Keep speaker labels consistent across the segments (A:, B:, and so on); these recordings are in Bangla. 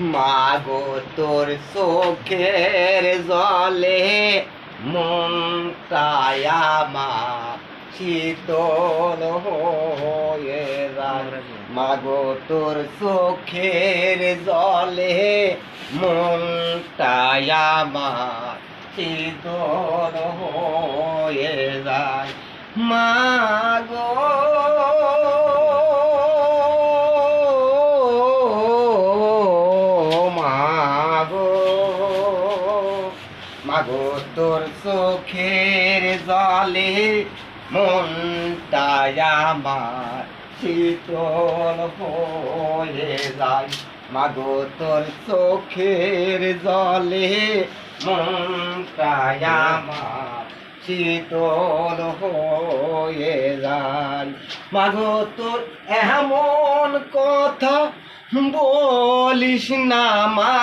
A: মাগো তোর চোখের জলে মনটায় আমার শীতল হয়ে মাগো তোর চোখের জলে মনটায় আমার শীতল হয়ে যায়। মাগো মাগো মাগো তোর চোখের জলে মনটায় আমার শীতল হয়ে যায়। মাগো তোর চোখের জলে মনটায় আমার শীতল হয়ে যায়। মাগো তোর এমন কথা বলিস না মা,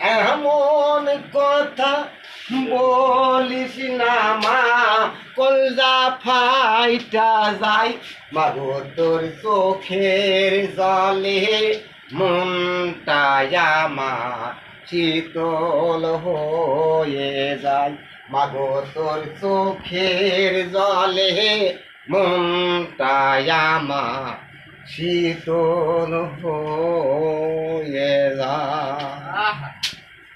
A: এমন কথা। বলিস না মা, কলজা ফাইটা যায়। মাগো তোর চোখের জলে মনটায় মা শীতল হয়ে যায়। মাগো তোর চোখের জলে মনটায় আমার শীতল হয়ে যায়